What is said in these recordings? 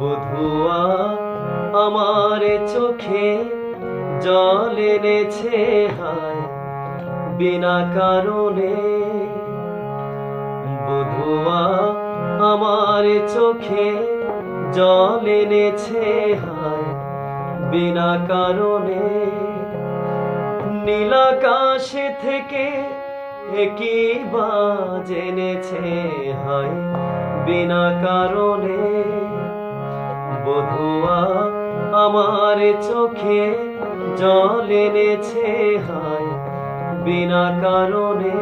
বধুয়া, আমার চোখে জল এনেছে, হায়, বিনা কারণে। বধুয়া, আমার চোখে জল এনেছে, হায়, বিনা কারণে। নীলাকাশ থেকে একই বাজ এনেছে, হায়, বিনা কারণে। বধুয়া, আমার চোখে জল এনেছে, হায়, বিনা কারণে।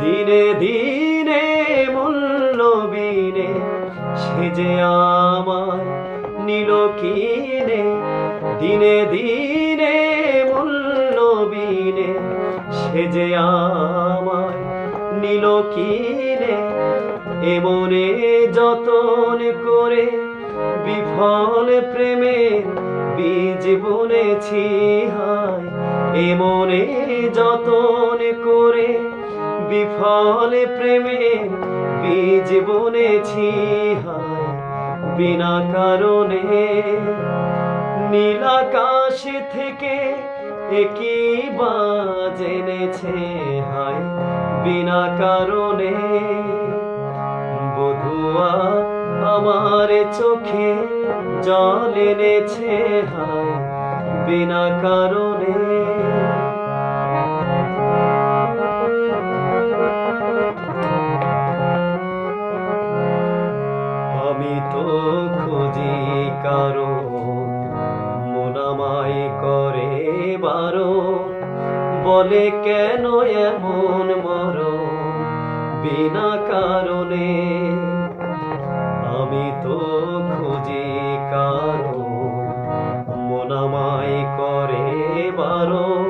দিনে দিনে মূল্যবিনে সেজে আমায় নিল কিনে, দিনে দিনে মূল্যবিনে সেজে আমায় নিল কিনে এমনে যতন করে বিফল প্রেমের বীজ বুনেছি হায় এমনে যতন করে বিফল প্রেমের বীজ বুনেছি হায়, বিনা কারণে নীলাকাশ থেকে একই বাজ এনেছে, হায়, বিনা কারণে। বধুয়া আমার চোখে জল এনেছে, হায়, বিনা কারণে। আমি তো খুঁজি কারও বারো বলে কেন এমন মর? বিনা কারণে আমি তো খুঁজি কারও। মোনামাই করে বারো।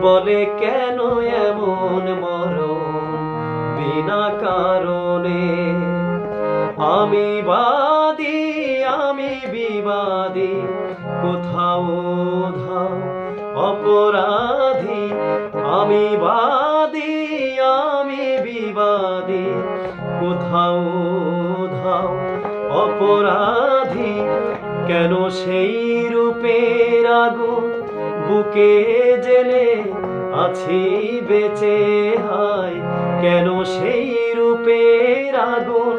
বলে কেন এমন মর? বিনা কারণে আমি বাদী, আমি বিবাদী। কোথাও অপরাধী, আমি বাদী, আমি বিবাদী। কোথাও ধাও অপরাধী, কেন সেই রূপের আগুন বুকে জেলে আছি বেঁচে হায় কেন সেই রূপের আগুন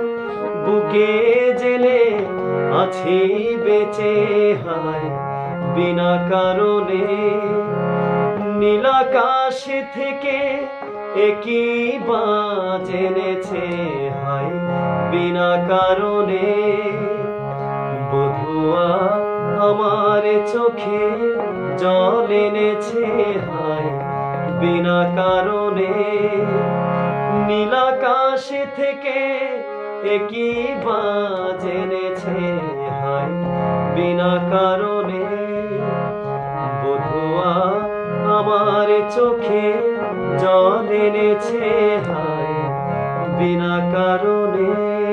বুকে জেলে আছি বেঁচে হায় বিনা কারণে নীলাকাশ থেকে একই বাজ এনেছে, হায়, বিনা কারণে। বধুয়া আমার চোখে জল এনেছে, হায়, বিনা কারণে। নীলাকাশ থেকে একই বাজ এনেছে, হায়, বিনা কারণে। আমার চোখে জল এনেছে হায় বিনা কারণে।